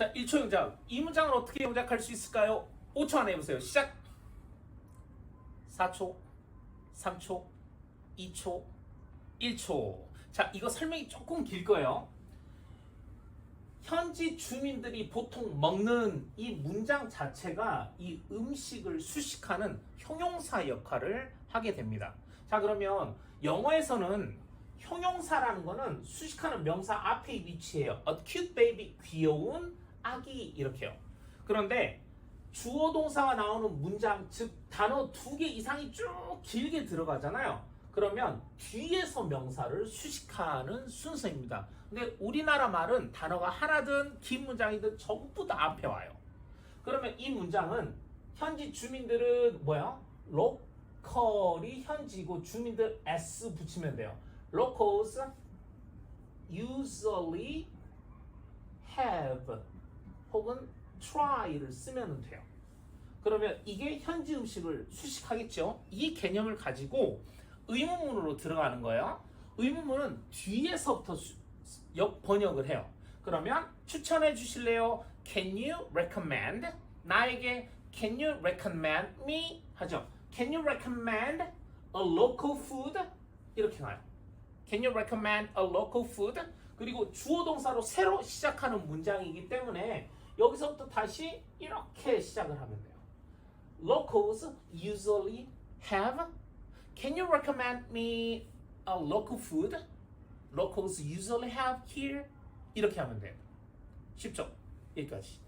자, 1초 영작. 이 문장을 어떻게 영작할 수 있을까요? 5초 안에 해보세요. 시작. 4초, 3초, 2초, 1초. 자, 이거 설명이 조금 길 거예요. 현지 주민들이 보통 먹는 이 문장 자체가 이 음식을 수식하는 형용사 역할을 하게 됩니다. 자, 그러면 영어에서는 형용사라는 거는 수식하는 명사 앞에 위치해요. A cute baby, 귀여운 아기 이렇게요. 그런데 주어 동사가 나오는 문장 즉 단어 두 개 이상이 쭉 길게 들어가잖아요. 그러면 뒤에서 명사를 수식하는 순서입니다. 근데 우리나라 말은 단어가 하나든 긴 문장이든 전부 다 앞에 와요. 그러면 이 문장은 현지 주민들은 뭐야? 로컬이 현지고 주민들 s 붙이면 돼요. Locals usually have 혹은 try를 쓰면 돼요. 그러면 이게 현지 음식을 수식하겠죠? 이 개념을 가지고 의문문으로 들어가는 거예요. 의문문은 뒤에서부터 수- 역 번역을 해요. 그러면 추천해 주실래요? Can you recommend? 나에게 Can you recommend me? 하죠. Can you recommend a local food? 이렇게 가요. Can you recommend a local food? 그리고 주어 동사로 새로 시작하는 문장이기 때문에 여기서부터 다시 이렇게 시작을 하면 돼요. Locals usually have. Can you recommend me a local food? Locals usually have here. 이렇게 하면 돼요. 쉽죠? 여기까지.